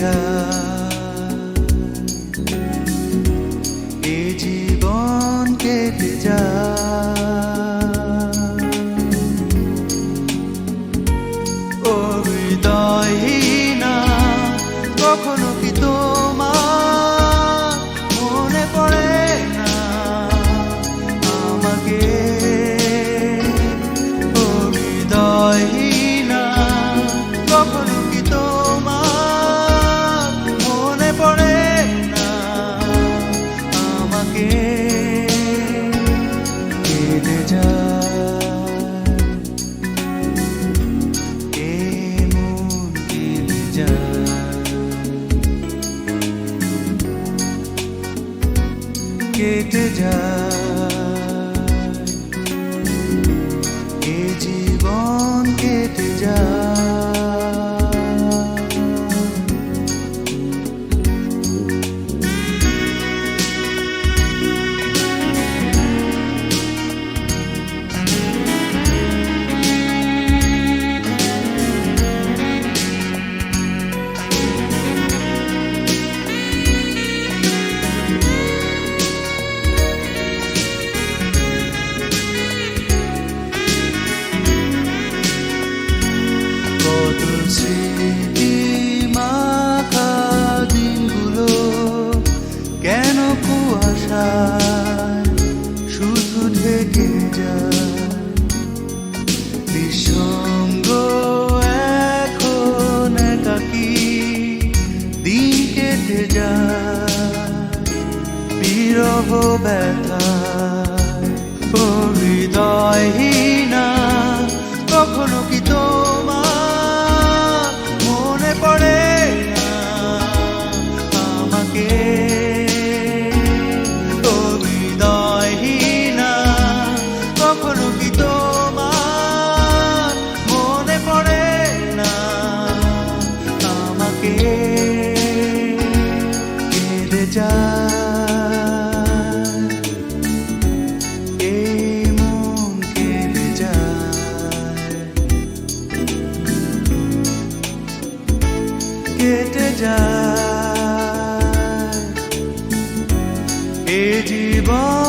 যায় এ জীবন কেটে যায় যায়। এ জীবন কেটে যায়। কেটে যায়। বিরহ ব্যথা ও না কখনো কি তোর যায় এ জীবন